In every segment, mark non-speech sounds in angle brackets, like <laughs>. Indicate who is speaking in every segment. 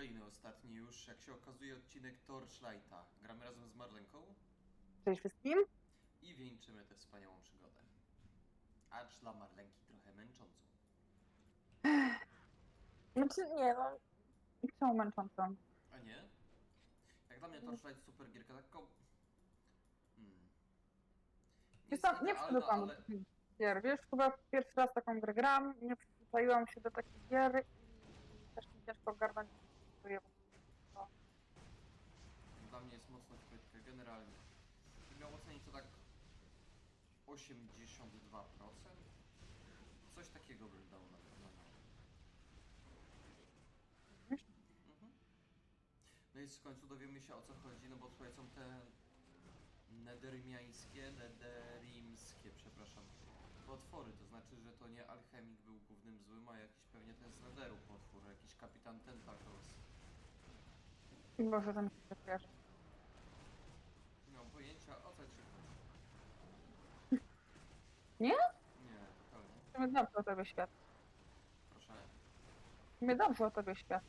Speaker 1: Kolejny, ostatni już, jak się okazuje, odcinek Torchlighta. Gramy razem z Marlenką
Speaker 2: Cześć wszystkim.
Speaker 1: i wieńczymy tę wspaniałą przygodę. Acz dla Marlenki trochę męczącą.
Speaker 2: Znaczy nie no. Czemu męczącą?
Speaker 1: A nie? Jak dla mnie Torchlight super gierka, tak tylko... Hmm.
Speaker 2: Co, nie
Speaker 1: idealna,
Speaker 2: do
Speaker 1: ale...
Speaker 2: takich gier. Wiesz, chyba pierwszy raz taką grę gram, nie przyzwyczaiłam się do takich gier i też mi ciężko ogarnąć. To.
Speaker 1: Dla mnie jest mocno chwytka, generalnie. Gdybym miał ocenić to tak 82%? Coś takiego bym dał na pewno. Mhm. No i w końcu dowiemy się o co chodzi, no bo tutaj są te nedermiańskie, nederimskie, przepraszam, potwory. To znaczy, że to nie alchemik był głównym złym, a jakiś pewnie ten z nederu potwór, jakiś kapitan Tentacles.
Speaker 2: To mi się kojarzy.
Speaker 1: Nie mam pojęcia o co ci chodzi. <laughs>
Speaker 2: Nie?
Speaker 1: Nie, totalnie.
Speaker 2: To mnie dobrze o tobie świat.
Speaker 1: Proszę.
Speaker 2: Mnie dobrze o tobie świat.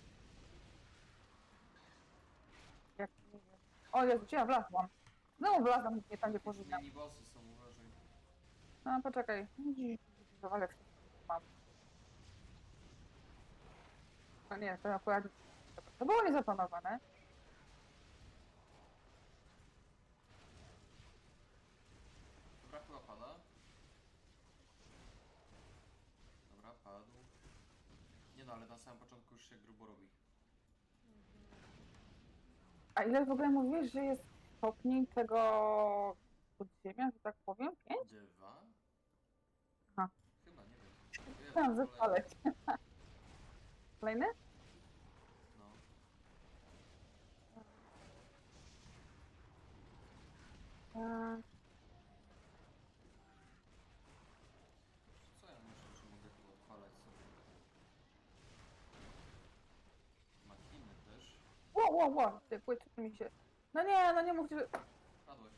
Speaker 2: Jak nie wiem. O Jezu, gdzie ja wlazłam? Znowu wlazłam nie tam, gdzie powinnam.
Speaker 1: Mini bossy są, uważaj.
Speaker 2: No poczekaj. Ale wszystko mam. No nie, to akurat... To było niezaplanowane.
Speaker 1: Dobra, chyba pada. Dobra, padł. Nie no, ale na samym początku już się grubo robi.
Speaker 2: A ile w ogóle mówisz, że jest stopni tego podziemia, że tak powiem? Pięć?
Speaker 1: Dwa?
Speaker 2: Aha.
Speaker 1: Chyba, nie wiem. Jezu,
Speaker 2: Chciałam
Speaker 1: ale-
Speaker 2: zapaleć. <laughs> Kolejny?
Speaker 1: No.
Speaker 2: Eee,
Speaker 1: Co ja myślę, że mogę tu odpalać sobie? Makiny też.
Speaker 2: Ło, ło, ty płyty mi się... No nie, no nie mów, że...
Speaker 1: Padłeś.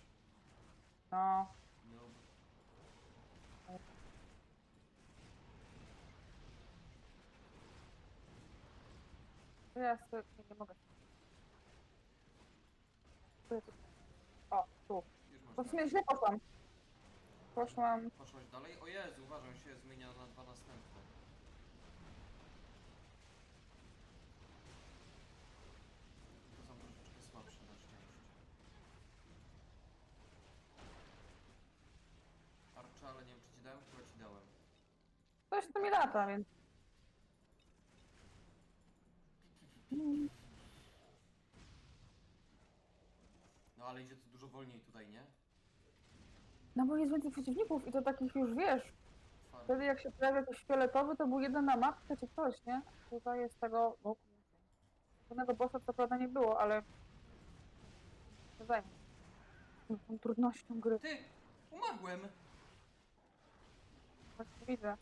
Speaker 2: No,
Speaker 1: No.
Speaker 2: ja sobie nie, mogę. O, tu.
Speaker 1: Już
Speaker 2: To
Speaker 1: masz.
Speaker 2: w sumie źle poszłam. Poszłam...
Speaker 1: Poszłaś dalej? O Jezu, uważaj, się zmienia na dwa następne. To są troszeczkę słabsze na szczęście. Arcza, ale nie wiem czy ci dałem, chyba ci dałem.
Speaker 2: Coś tu mi lata, więc...
Speaker 1: No ale idzie to dużo wolniej tutaj, nie?
Speaker 2: No bo jest więcej przeciwników i to takich już, wiesz,
Speaker 1: Farm.
Speaker 2: wtedy jak się pojawia jakiś fioletowy, to był jeden na mapce czy coś, nie? Tutaj jest tego... O, żadnego bossa co prawda nie było, ale... To zajmie. Tą- Tą trudnością gry,
Speaker 1: Ty! Umarłem!
Speaker 2: tak widzę.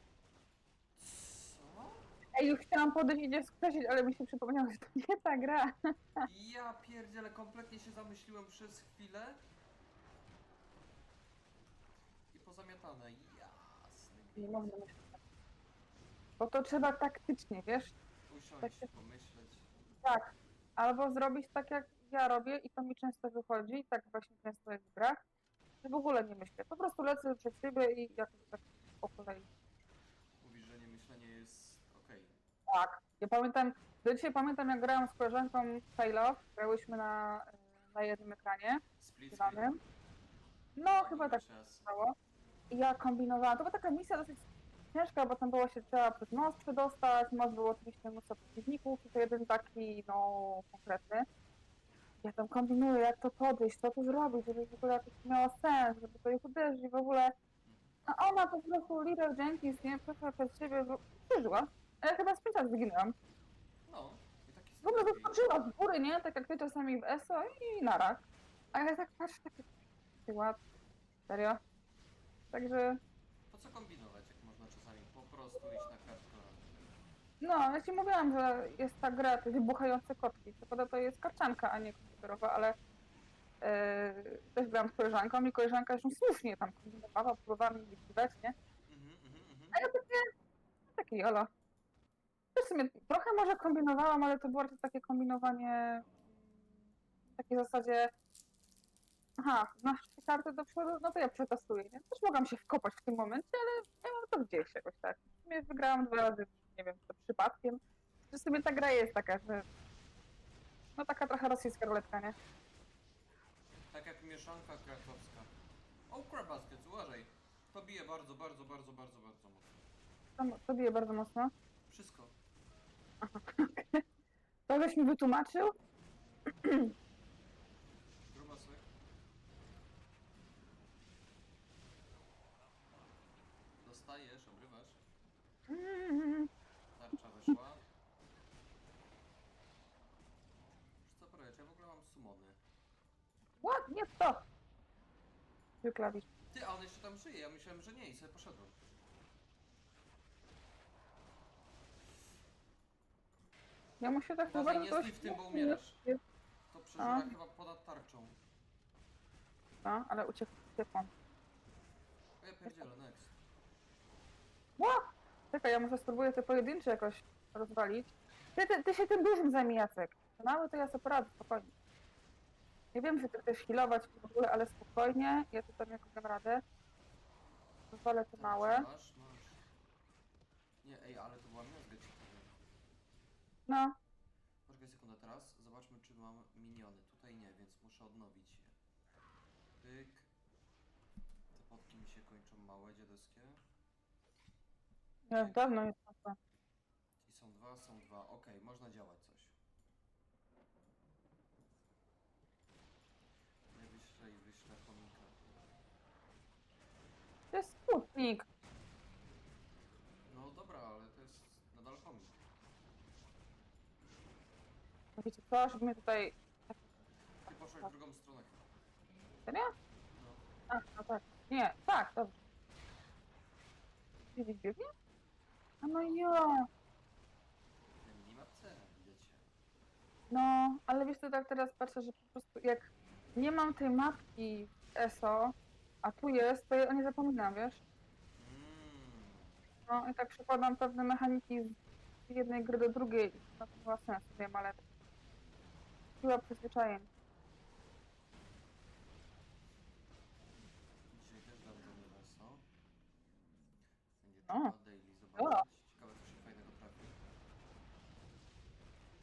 Speaker 2: Ej, już chciałam podejść i nie skreślić, ale mi się przypomniało, że to nie ta gra.
Speaker 1: Ja pierdzielę, kompletnie się zamyśliłem przez chwilę. I pozamiatane, jasny
Speaker 2: Nie tak. Bo to trzeba taktycznie, wiesz?
Speaker 1: Usiąść,
Speaker 2: Tak.
Speaker 1: pomyśleć.
Speaker 2: Tak. Albo zrobić tak, jak ja robię i to mi często wychodzi, i tak właśnie często jest w grach, że w ogóle nie myślę. Po prostu lecę przed siebie i jakoś tak po kolei.
Speaker 1: Mówisz, że niemyślenie jest okej.
Speaker 2: Tak. Ja pamiętam, do dzisiaj pamiętam, jak grałam z koleżanką Halo, grałyśmy na, na jednym ekranie,
Speaker 1: Split
Speaker 2: zwanym. No, chyba tak się
Speaker 1: Czas.
Speaker 2: stało. I ja kombinowałam. To była taka misja dosyć ciężka, bo tam było się trzeba przez most przedostać. Most był oczywiście mnóstwo przeciwników i to jeden taki, no, konkretny. Ja tam kombinuję, jak to podejść, co tu zrobić, żeby w ogóle jakoś miało sens, żeby to ich uderzyć w ogóle. A ona po prostu, Little Jenkins, nie, przeszła przez siebie, przeżyła. Ja chyba z pięć razy wyginęłam.
Speaker 1: No, i taki
Speaker 2: W ogóle
Speaker 1: sposób.
Speaker 2: wyskoczyła z góry, nie? Tak jak ty czasami w ESO i narak. A ja tak patrzę, takie, ty ład, serio? Także,
Speaker 1: Po co kombinować, jak można czasami po prostu iść na hardcore?
Speaker 2: no, ja ci mówiłam, że jest ta gra, te wybuchające kotki. Co prawda to jest karczanka, a nie komputerowa, ale yy, też grałam z koleżanką i koleżanka już słusznie tam kombinowała, próbowała mi wykrywać, nie?
Speaker 1: Mhm, mhm, mhm.
Speaker 2: A ja takie, takie jolo. Też sumie trochę może kombinowałam, ale to było raczej takie kombinowanie w takiej zasadzie aha, masz trzy karty do przodu, no to ja przetestuję, nie? Też mogłam się wkopać w tym momencie, ale ja mam to gdzieś jakoś tak. W sumie wygrałam dwa razy, nie wiem, to przypadkiem. Że sobie ta gra jest taka, że no taka trochę rosyjska ruletka, nie?
Speaker 1: Tak jak mieszanka krakowska. O, crabasket, uważaj. To bije bardzo, bardzo, bardzo, bardzo, bardzo mocno.
Speaker 2: Tam to bije bardzo mocno.
Speaker 1: Wszystko. <laughs>
Speaker 2: To żeś mi wytłumaczył?
Speaker 1: Grubasek. Dostajesz, obrywasz.
Speaker 2: Mm,
Speaker 1: Tarcza weszła. Wiesz co, powiedz, ja w ogóle mam sumony.
Speaker 2: What? Nie to! Ty klawisz.
Speaker 1: Ty, a on jeszcze tam żyje, ja myślałem, że nie i sobie poszedłem.
Speaker 2: Ja muszę tak
Speaker 1: Uważaj,
Speaker 2: bardzo
Speaker 1: nie stój w tym, bo umierasz. To przeżywa
Speaker 2: A.
Speaker 1: chyba ponad tarczą.
Speaker 2: No, ale uciek, uciekłam.
Speaker 1: O ja pierdzielę, next.
Speaker 2: Ła! Czekaj, ja może spróbuję te pojedyncze jakoś rozwalić. Ty, ty, ty się tym dużym zajmij, Jacek. Te Małe to ja sobie poradzę, spokojnie. Ja wiem, że ty chcesz healować w ogóle, ale spokojnie. Ja tutaj jakoś dam radę. Rozwalę te małe.
Speaker 1: Masz, masz. Nie, ej, ale to była miazga ci powiem.
Speaker 2: No,
Speaker 1: Poczekaj sekundę teraz, zobaczmy czy mam miniony. Tutaj nie, więc muszę odnowić je. Pyk. Te potki mi się kończą małe, dziadowskie.
Speaker 2: ja już dawno to.
Speaker 1: I są dwa, są dwa. Okej, można działać coś. I wyślę chomika.
Speaker 2: To jest sputnik.
Speaker 1: No dobra, ale to jest nadal chomik.
Speaker 2: No Wiecie co, żeby mnie tutaj...
Speaker 1: Ty poszłaś w drugą stronę chyba.
Speaker 2: Serio?
Speaker 1: No.
Speaker 2: A, no tak. Nie, tak, dobrze. Gdzieś biegnie? A no jo.
Speaker 1: Na minimapce, widzicie.
Speaker 2: No, ale wiesz co, tak teraz patrzę, że po prostu jak nie mam tej mapki w ESO, a tu jest, to ja o nie zapominam, wiesz?
Speaker 1: Mmm.
Speaker 2: No i tak przekładam pewne mechaniki z jednej gry do drugiej. No to ma sens, wiem, ale siła przyzwyczajeń.
Speaker 1: Dzisiaj też dam do Neveso. Będzie
Speaker 2: O.
Speaker 1: trzeba daily zobaczyć. Ciekawe co się fajnego trafi.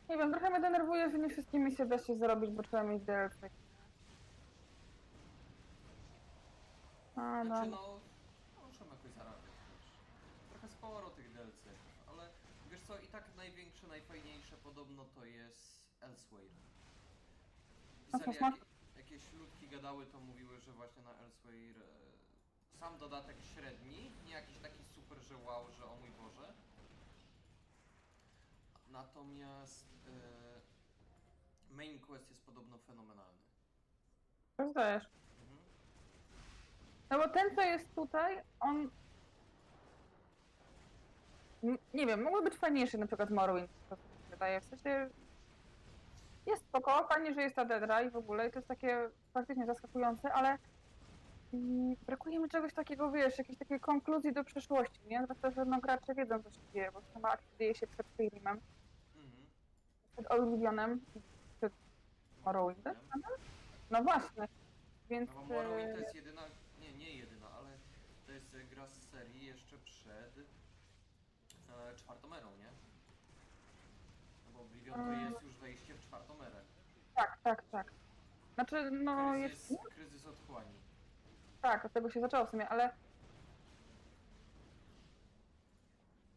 Speaker 2: Nie wiem, trochę mnie denerwuje, że nie wszystkie misje da się zrobić, bo trzeba mieć DLC. A,
Speaker 1: Znaczy
Speaker 2: no.
Speaker 1: no, muszę jakoś zarabiać też. Trochę sporo tych DLC, ale wiesz co, i tak największe, najfajniejsze podobno to jest Elsewhere. Pisali jakie, jakieś ludki gadały, to mówiły, że właśnie na Elsewhere e, sam dodatek średni, nie jakiś taki super, że wow, że o mój Boże. Natomiast e, main quest jest podobno fenomenalny.
Speaker 2: To zdajesz.
Speaker 1: Mhm.
Speaker 2: No bo ten, co jest tutaj, on... Nie wiem, mógłby być fajniejszy na przykład Morrowind, to mi się wydaje. W sensie jest spoko, fajnie, że jest ta Dedra i w ogóle i to jest takie faktycznie zaskakujące, ale mm, brakuje mi czegoś takiego, wiesz, jakiejś takiej konkluzji do przyszłości, nie? Zwłaszcza, że no, gracze wiedzą, co się dzieje, bo sama akcja dzieje się przed Skyrimem,
Speaker 1: Mhm.
Speaker 2: przed Oblivionem i przed Morrowindem. No właśnie, więc...
Speaker 1: No bo Morrowind to
Speaker 2: e,
Speaker 1: jest jedyna, nie, nie jedyna, ale to jest e, gra z serii jeszcze przed e, czwartą erą, nie? No bo Oblivion to
Speaker 2: Mm.
Speaker 1: jest już
Speaker 2: Tak, tak, tak. Znaczy, no jest...
Speaker 1: Kryzys, kryzys otchłani.
Speaker 2: Tak, od tego się zaczęło w sumie, ale...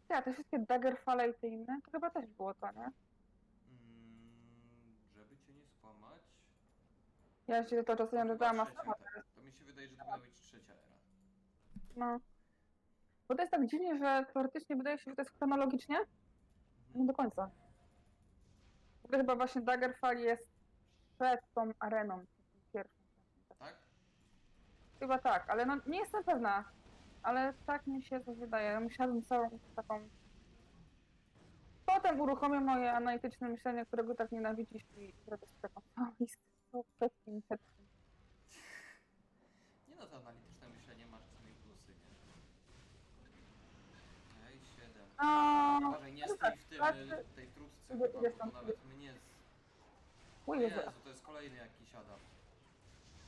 Speaker 2: Ja, te wszystkie Daggerfall i te inne, to chyba też było to, nie?
Speaker 1: Mm, żeby cię nie skłamać.
Speaker 2: Ja się to czasem
Speaker 1: chyba
Speaker 2: dodałam, a
Speaker 1: trzecia,
Speaker 2: sama
Speaker 1: tak. To mi się wydaje, że to powinna być trzecia era.
Speaker 2: No. Bo to jest tak dziwnie, że teoretycznie wydaje się, że to jest chronologicznie, nie
Speaker 1: Mhm.
Speaker 2: do końca. Chyba właśnie Daggerfall jest przed tą areną, pierwszym.
Speaker 1: Tak?
Speaker 2: Chyba tak, ale no nie jestem pewna. Ale tak mi się to wydaje. Musiałabym całą taką... Potem uruchomię moje analityczne myślenie, którego tak nienawidzisz i zrobię sobie taką całą listę. Co przed kim, przed kim.
Speaker 1: Nie no, to analityczne myślenie ma czasami plusy, nie? Ej, 7.
Speaker 2: No,
Speaker 1: Uważaj, nie
Speaker 2: No
Speaker 1: stój
Speaker 2: tak,
Speaker 1: w tym,
Speaker 2: tak,
Speaker 1: tej
Speaker 2: idę
Speaker 1: bo
Speaker 2: stąd,
Speaker 1: to nawet mnie
Speaker 2: O Jezu,
Speaker 1: Jezu, to jest kolejny jakiś Adam.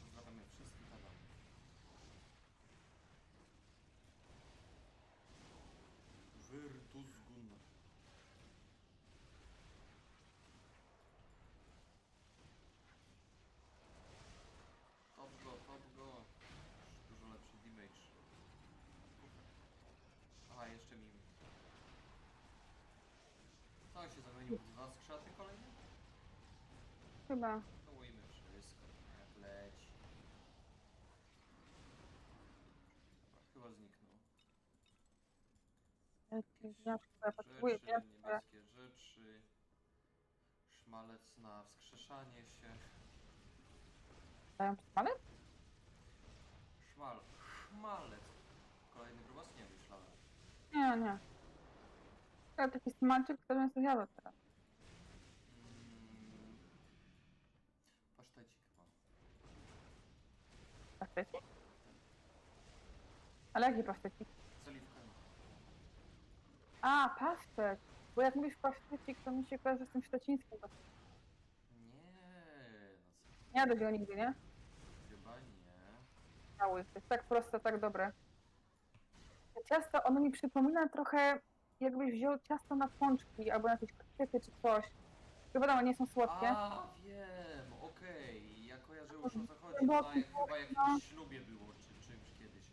Speaker 1: Pozdrawiamy wszystkich Adamów. Virtusgun. Top go, top go. Dużo lepszy damage. Aha, jeszcze mim. Co on się zamienił w dwa skrzaty kolejne?
Speaker 2: Chyba.
Speaker 1: To ujmy wszystko, jak leci. Dobra, chyba zniknął.
Speaker 2: Znaczy, ja potrzebuję
Speaker 1: Rzeczy, niebieskie rzeczy. Szmalec na wskrzeszanie się.
Speaker 2: Dają szmalec?
Speaker 1: Szmal. Szmalec. Kolejny grubas? Nie myślałem.
Speaker 2: Nie, nie. Ja taki smalczyk, który jest jadł teraz.
Speaker 1: Pasztecik?
Speaker 2: Ale jaki pasztecik?
Speaker 1: Z oliwkami.
Speaker 2: A, pasztet. Bo jak mówisz pasztecik, to mi się kojarzy z tym szczecińskim.
Speaker 1: Nie, no co?
Speaker 2: nie jadłeś go nigdy, nie?
Speaker 1: Chyba nie.
Speaker 2: Cały. To jest tak proste, tak dobre. To ciasto, ono mi przypomina trochę, jakbyś wziął ciasto na pączki albo na jakieś kwiaty czy coś. To wiadomo, nie są słodkie.
Speaker 1: A, wiem, już o co chodzi.
Speaker 2: Bo-
Speaker 1: na, chyba jakimś ślubie było, czy czymś kiedyś.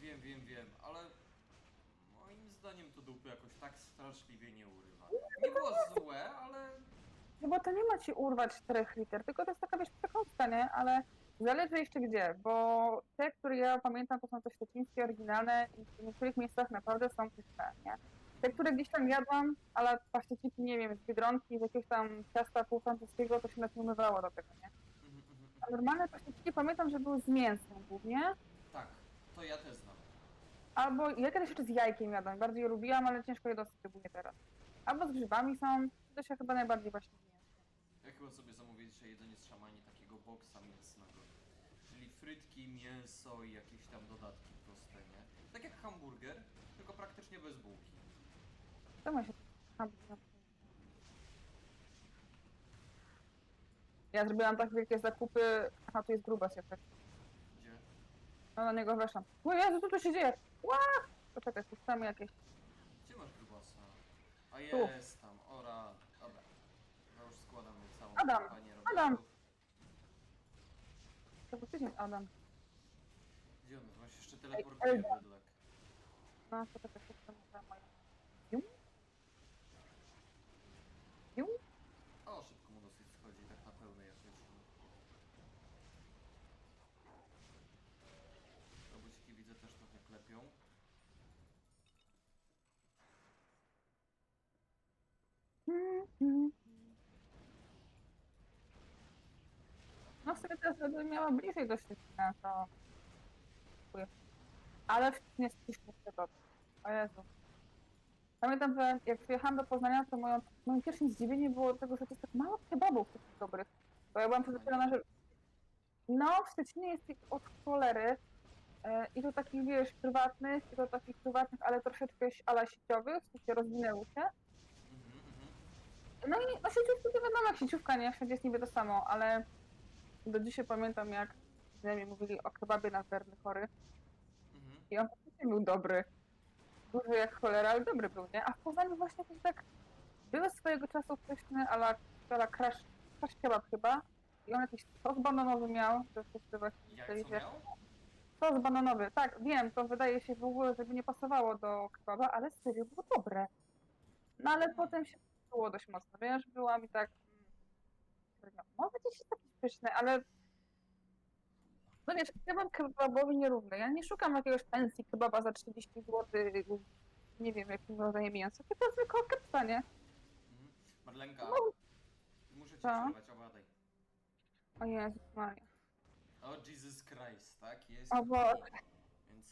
Speaker 1: Wiem, wiem, wiem, ale moim zdaniem to dupy jakoś tak straszliwie nie urywa. Nie było złe, ale
Speaker 2: No bo to nie ma ci urwać 4 liter, tylko to jest taka wiesz przekąska, nie? Ale zależy jeszcze gdzie, bo te, które ja pamiętam, to są te szczecińskie, oryginalne i w niektórych miejscach naprawdę są pyszne, nie? Te, które gdzieś tam jadłam, ale paszteciki, nie wiem, z Biedronki, z jakiegoś tam ciasta półfrancuskiego, to się nawet nie umywało do tego, nie? A normalne paszteciki pamiętam, że były z mięsem głównie,
Speaker 1: tak, to ja też znam.
Speaker 2: albo ja kiedyś jeszcze z jajkiem jadłam, bardziej je lubiłam, ale ciężko je dosyć szczególnie teraz. Albo z grzybami są, to się chyba najbardziej właśnie z mięsem.
Speaker 1: Ja chyba sobie zamówię dzisiaj jedzenie z szamani takiego boksa mięsnego. Czyli frytki, mięso i jakieś tam dodatki proste, nie? Tak jak hamburger, tylko praktycznie bez bułki.
Speaker 2: To ma się hamburger. Ja zrobiłam tak wielkie zakupy, a tu jest grubas efekt.
Speaker 1: Gdzie?
Speaker 2: No na niego weszłam. O Jezu, co tu się dzieje? Ła! Poczekaj, puszczamy jakieś...
Speaker 1: Gdzie masz grubasa? A jest tam, ora. Dobra. Ja już składamy całą
Speaker 2: Adam,
Speaker 1: kampanię
Speaker 2: Adam. To faktycznie jest Adam.
Speaker 1: Gdzie on? Się jeszcze teleportuje
Speaker 2: Elda.
Speaker 1: bydlak.
Speaker 2: No, poczekaj, puszczamy za moją... Jum? Jum?
Speaker 1: O, szybko mu dosyć schodzi, tak na pełnej jak leci. Robuciki widzę też trochę klepią.
Speaker 2: No w sumie teraz miała bliżej do Szczecina, to... Dziękuję. Ale w nie spiszmy tego. O Jezu. Pamiętam, że jak przyjechałam do Poznania, to moją, moim pierwszym zdziwieniem było tego, że to jest tak mało kebabów takich dobrych. Bo ja byłam przyzwyczajona, że... No, w Szczecinie jest ich od cholery. E, I to takich, wiesz, prywatnych, i to takich prywatnych, ale troszeczkę ala sieciowych, w sensie rozwinęły się.
Speaker 1: Mhm, mhm.
Speaker 2: No i no sieciówki to wiadomo jak sieciówka, nie? Wszędzie jest niby to samo, ale do dzisiaj pamiętam jak znajomi mówili o kebabie na Werny chory
Speaker 1: Mhm.
Speaker 2: i on faktycznie był dobry. Duży jak cholera, ale dobry był, nie? A w Poznaniu właśnie też tak były swojego czasu pyszne, ale ala crash, crash kebab chyba i on jakiś sos bananowy miał, to wszyscy właśnie
Speaker 1: Jak co miał?
Speaker 2: sos bananowy, tak, wiem, to wydaje się w ogóle, żeby nie pasowało do kebaba, ale serio było dobre. No ale
Speaker 1: Mm.
Speaker 2: potem się było dość mocno, wiesz, była mi tak... mm. Może gdzieś jest jakiś pyszny, ale... No wiesz, kebab kebabowi nierówny. Ja nie szukam jakiegoś pensji kebaba za 30 zł, nie wiem, jakim rodzajem mięsa, tylko zwykłego kepsa, nie?
Speaker 1: Mhm. Marlenka,
Speaker 2: No,
Speaker 1: muszę cię
Speaker 2: co?
Speaker 1: przerwać, obadaj.
Speaker 2: o Jezus Maria.
Speaker 1: O Jesus Christ, tak? Jest.
Speaker 2: O Boże.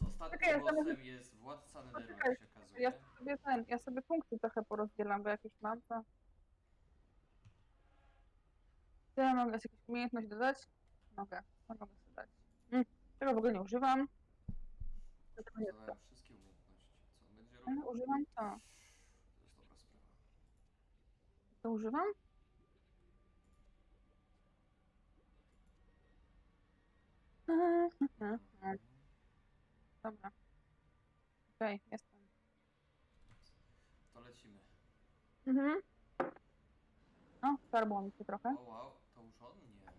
Speaker 1: Więc ostatnim
Speaker 2: Czekaj, ja
Speaker 1: bossem
Speaker 2: zamówię-
Speaker 1: jest władca Netheru,
Speaker 2: Poczekaj,
Speaker 1: jak się okazuje.
Speaker 2: Ja sobie ten, ja sobie punkty trochę porozdzielam, bo jak już mam, to... Czy ja mogę jakąś umiejętność dodać? Mogę, co mogę sobie dać? Mm, tego w ogóle nie używam. Tego nie
Speaker 1: wszystkie umiejętności. Co on będzie
Speaker 2: ale
Speaker 1: robił?
Speaker 2: używam to.
Speaker 1: To jest dobra sprawa.
Speaker 2: To używam? <laughs> Dobra. Okej, jestem.
Speaker 1: To lecimy.
Speaker 2: Mhm. No, skarbło mi się trochę.
Speaker 1: O wow, to już on? Nie.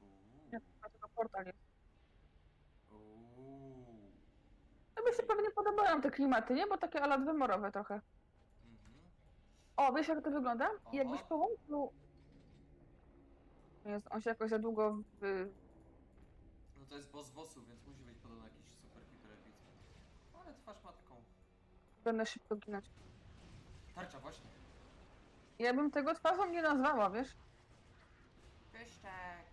Speaker 1: Uuu.
Speaker 2: Nie, to tylko portal jest.
Speaker 1: Uuu.
Speaker 2: Tobie się pewnie podobają te klimaty, nie? Bo takie ala dwumorowe trochę.
Speaker 1: Mhm.
Speaker 2: O, wiesz jak to wygląda?
Speaker 1: Oho.
Speaker 2: Jakbyś połączył... Jest, on się jakoś za długo wy...
Speaker 1: No to jest boss bossów, więc musi być podobno jakiś super hiper epicki. Ale twarz matką.
Speaker 2: Będę szybko ginąć.
Speaker 1: Tarcza właśnie.
Speaker 2: Ja bym tego twarzą nie nazwała, wiesz?
Speaker 1: Pyszczek.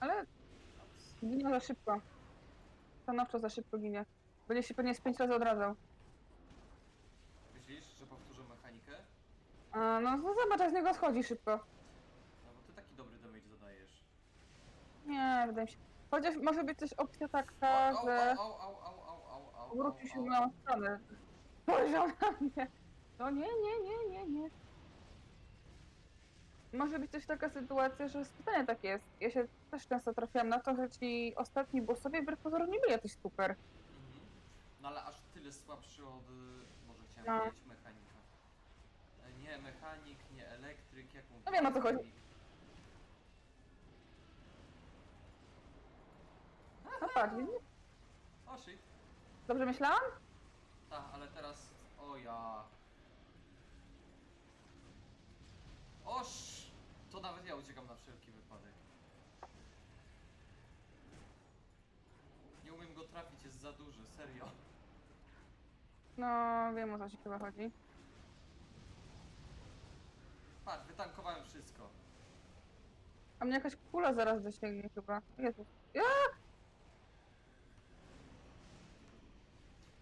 Speaker 2: Ale ginie za szybko. Stanowczo za szybko ginie. Będzie się pewnie z pięć razy odradzał.
Speaker 1: Myślisz, że powtórzę mechanikę?
Speaker 2: A, no, no zobacz, jak z niego schodzi szybko.
Speaker 1: No bo ty taki dobry damage zadajesz.
Speaker 2: Nie, wydaje mi się. Chociaż może być też opcja taka,
Speaker 1: Au, au,
Speaker 2: że
Speaker 1: au, au, au, au, au, au,
Speaker 2: obrócił się
Speaker 1: au,
Speaker 2: moją stronę. Spojrzał na mnie. No nie, nie, nie, nie, nie. Może być też taka sytuacja, że spytanie takie jest. Ja się też często trafiłam na to, że ci ostatni bossowie wbrew pozorom nie byli jakoś super.
Speaker 1: Mhm. No ale aż tyle słabszy od... y, Może chciałem
Speaker 2: No.
Speaker 1: powiedzieć mechanika. E, Nie mechanik, nie elektryk, jak mówię.
Speaker 2: No wiem, o co chodzi. No patrz, widzisz?
Speaker 1: O shit.
Speaker 2: Dobrze myślałam?
Speaker 1: Tak, ale teraz... O ja... Oż! To nawet ja uciekam na wszelki wypadek. Nie umiem go trafić, jest za duży, serio.
Speaker 2: No, wiem o co ci chyba chodzi.
Speaker 1: Patrz, wytankowałem wszystko.
Speaker 2: A mnie jakaś kula zaraz dosięgnie chyba. Jezus. Ja!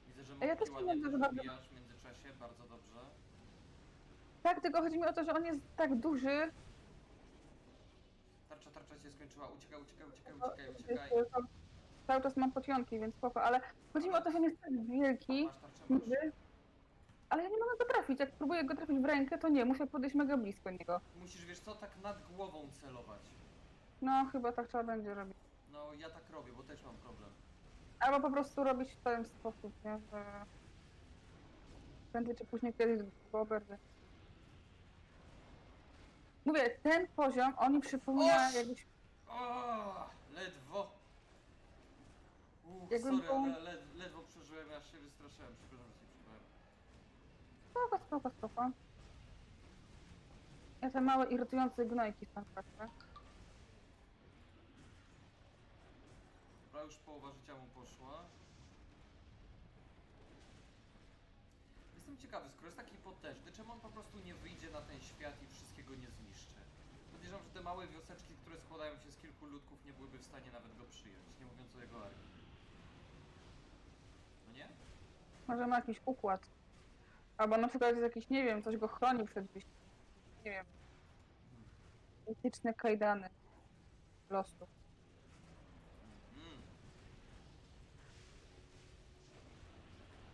Speaker 1: Widzę, że
Speaker 2: ja też nie
Speaker 1: ładnie
Speaker 2: bardzo-
Speaker 1: w międzyczasie, bardzo dobrze.
Speaker 2: Tak, tylko chodzi mi o to, że on jest tak duży.
Speaker 1: Tarcza, tarcza się skończyła, uciekaj, uciekaj, uciekaj, uciekaj, uciekaj.
Speaker 2: to- Cały czas mam pocionki, więc spoko, ale chodzi mi o to, że on jest tak wielki,
Speaker 1: Masz tarczę, masz.
Speaker 2: niby, ale ja nie mogę go trafić. Jak próbuję go trafić w rękę, to nie, muszę podejść mega blisko niego.
Speaker 1: Musisz, wiesz co, tak nad głową celować.
Speaker 2: No, chyba tak trzeba będzie robić.
Speaker 1: No, ja tak robię, bo też mam problem.
Speaker 2: Albo po prostu robić w ten sposób, nie? Że prędzej czy później kiedyś go oberwę. Mówię, ten poziom, on mi przypomina
Speaker 1: Oż!
Speaker 2: jakbyś...
Speaker 1: O, ledwo. Uch,
Speaker 2: Jakbym
Speaker 1: sorry,
Speaker 2: był-
Speaker 1: ale led, ledwo przeżyłem, aż się wystraszyłem. Przepraszam, że się.
Speaker 2: Spoko, spoko, spoko. Ja te małe irytujące gnojki tam patrzę.
Speaker 1: Dobra, już połowa życia mu poszła. Jestem ciekawy, skoro jest taki potężny, czemu on po prostu nie wyjdzie na ten świat i wszystkiego nie zniszczy? Podejrzewam, że te małe wioseczki, które składają się z kilku ludków, nie byłyby w stanie nawet go przyjąć, nie mówiąc o jego armii. No nie?
Speaker 2: Może ma jakiś układ. Albo na przykład jest jakiś, nie wiem, coś go chroni przed wyjściem. Nie wiem, mityczne kajdany losu.
Speaker 1: Mm.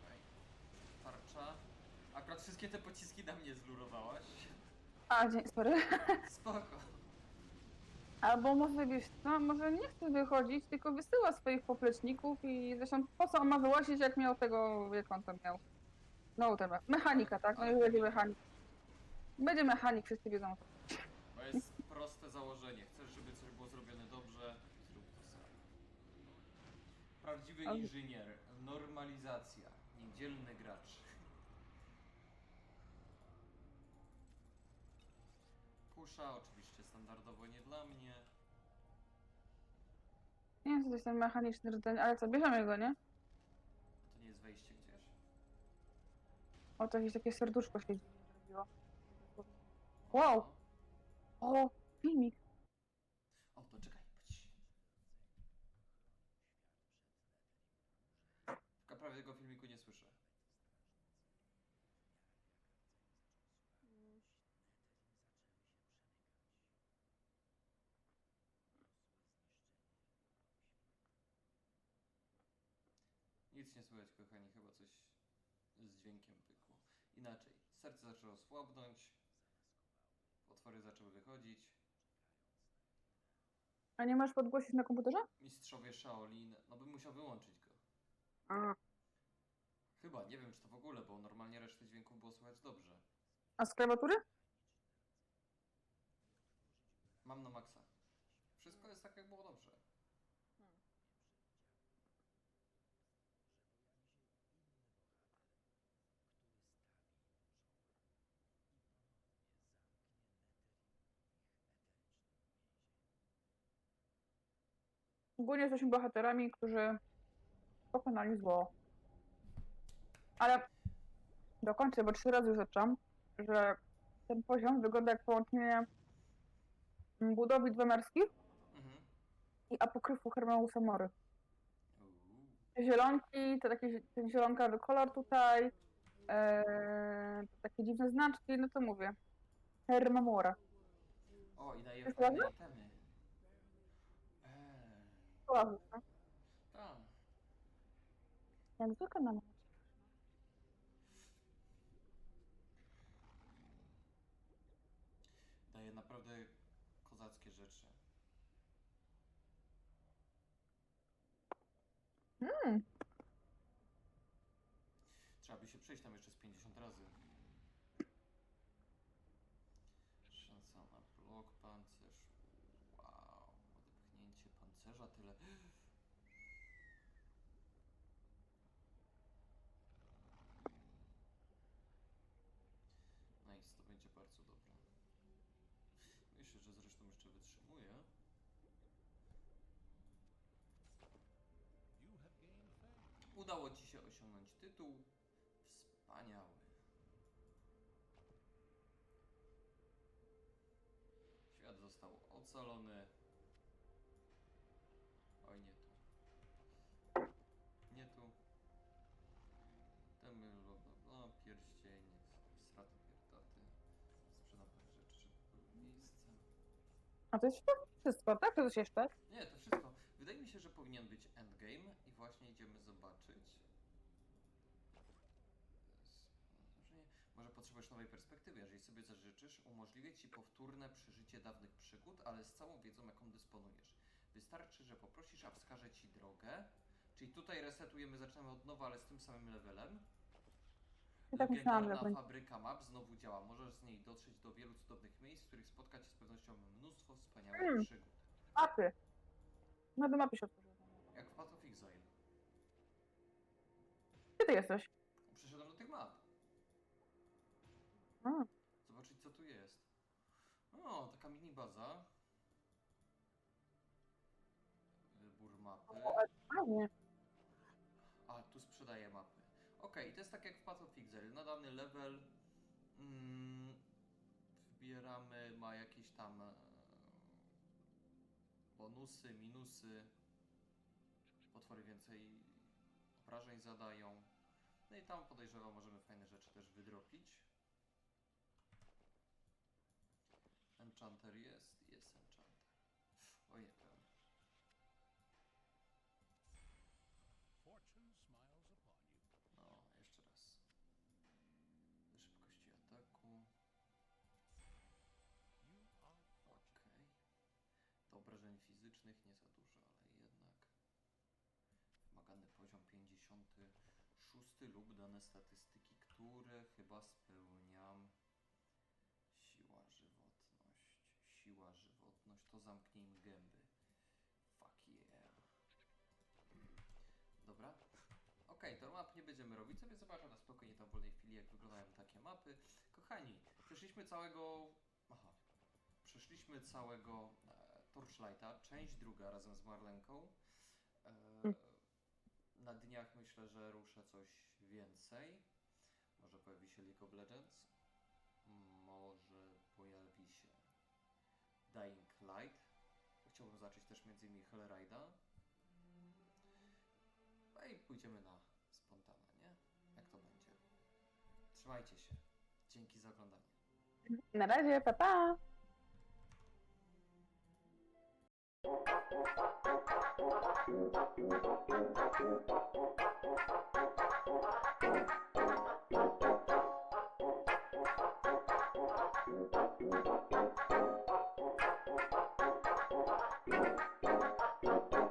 Speaker 1: Okej. Tarcza. Akurat wszystkie te pociski na mnie zlurowałaś.
Speaker 2: A, dzień, sorry. <laughs>
Speaker 1: Spoko.
Speaker 2: Albo może wiesz, no może nie chce wychodzić, tylko wysyła swoich popleczników i zresztą po co on ma wyłazić, jak miał tego, jak on tam miał. No, ten me- mechanika, tak? No i będzie mechanik. Będzie mechanik, wszyscy wiedzą.
Speaker 1: To jest proste założenie. Chcesz, żeby coś było zrobione dobrze, zrób to sam. Prawdziwy
Speaker 2: Ale-
Speaker 1: inżynier. Normalizacja. Niedzielny gracz. Pusza, oczywiście standardowo nie dla mnie.
Speaker 2: Nie wiem, co to jest ten mechaniczny rdzeń, ale co, bierzemy go, nie?
Speaker 1: To nie jest wejście gdzieś.
Speaker 2: O, to jakieś takie serduszko się zrobiło. Wow! O, filmik.
Speaker 1: O, to czekaj. Chodź. Tylko prawie tego filmiku nie słyszę. Nic nie słychać, kochani, chyba coś z dźwiękiem pykło. Inaczej, serce zaczęło słabnąć, potwory zaczęły wychodzić,
Speaker 2: A nie możesz podgłosić na komputerze?
Speaker 1: mistrzowie Shaolin, no bym musiał wyłączyć go.
Speaker 2: A.
Speaker 1: Chyba, nie wiem czy to w ogóle, bo normalnie resztę dźwięków było słychać dobrze.
Speaker 2: A z klawiatury?
Speaker 1: Mam na maksa. Wszystko jest tak jak było dobrze.
Speaker 2: Ogólnie jesteśmy bohaterami, którzy pokonali zło. Ale dokończę, bo trzy razy już zaczęłam, że ten poziom wygląda jak połączenie budowy dwemerskich
Speaker 1: Mhm.
Speaker 2: i apokryfu Hermeusa Mory.
Speaker 1: Uuu.
Speaker 2: Te zielonki, to taki ten zielonkawy kolor tutaj, e, takie dziwne znaczki, no to mówię. Hermamora.
Speaker 1: O, i daje
Speaker 2: Jest
Speaker 1: fajne itemy.
Speaker 2: Ładne, no.
Speaker 1: tak.
Speaker 2: Jak zwykle na macie.
Speaker 1: Daje naprawdę kozackie rzeczy.
Speaker 2: Mm.
Speaker 1: Trzeba by się przejść tam jeszcze z 50 razy. Szansa na blok, pancerz. Wow, odepchnięcie pancerza, tyle. Nice, to będzie bardzo dobre. Myślę, że zresztą jeszcze wytrzymuje.
Speaker 3: You have gained fame.
Speaker 1: Udało Ci się osiągnąć tytuł. Wspaniały. Świat został ocalony. Oj, nie tu. Nie tu. Temy, bla, bla, bla, pierścień, straty pierdaty. Sprzedam parę rzeczy, żeby miejsce.
Speaker 2: A to jest wszystko, tak? To coś jeszcze?
Speaker 1: Nie, to wszystko. Wydaje mi się, że powinien być endgame i właśnie idziemy zobaczyć. Jest- Może, nie. Może potrzebujesz nowej perspektywy. Jeżeli sobie zażyczysz, umożliwię Ci powtórne przeżycie dawnych przygód, ale z całą wiedzą, jaką dysponujesz. Wystarczy, że poprosisz, a wskaże Ci drogę. Czyli tutaj resetujemy, zaczynamy od nowa, ale z tym samym levelem.
Speaker 2: Tak
Speaker 1: Legendarna fabryka map znowu działa. Możesz z niej dotrzeć do wielu cudownych miejsc, w których spotka Cię z pewnością mnóstwo wspaniałych
Speaker 2: Mm.
Speaker 1: przygód.
Speaker 2: Mapy. No do mapy się otworzyły.
Speaker 1: Jak w Path of Exile.
Speaker 2: Gdzie ty jesteś?
Speaker 1: Przyszedłem do tych map.
Speaker 2: A,
Speaker 1: Zobaczyć co tu jest. O, taka mini baza. Wybór mapy.
Speaker 2: fajnie.
Speaker 1: A, tu sprzedaję mapy. Okej, to jest tak jak w Path of Exile. Na dany level mm, wybieramy, ma jakieś tam e, bonusy, minusy. Potwory więcej obrażeń zadają. No i tam podejrzewam, możemy fajne rzeczy też wydropić. Enchanter jest, jest enchanter. Pełny.
Speaker 3: Upon you.
Speaker 1: No, jeszcze raz. Szybkości ataku. Okej. Do obrażeń fizycznych nie za dużo, ale jednak. Wymagany poziom 56 lub dane statystyki, które chyba spełniam. To zamknij gęby. Fuck yeah. Dobra. Okej, to map nie będziemy robić, sobie zobaczę na spokojnie tam w wolnej chwili, jak wyglądają takie mapy. Kochani, przeszliśmy całego... Aha. Przeszliśmy całego e, Torchlighta, część druga razem z Marlenką. E, na dniach myślę, że ruszę coś więcej. Może pojawi się League of Legends. Może pojawi Dying Light. Chciałbym zacząć też między innymi Hellride'a. No i pójdziemy na spontana, nie? Jak to będzie? Trzymajcie się. Dzięki za oglądanie.
Speaker 2: Na razie, pa pa!
Speaker 4: Thank you.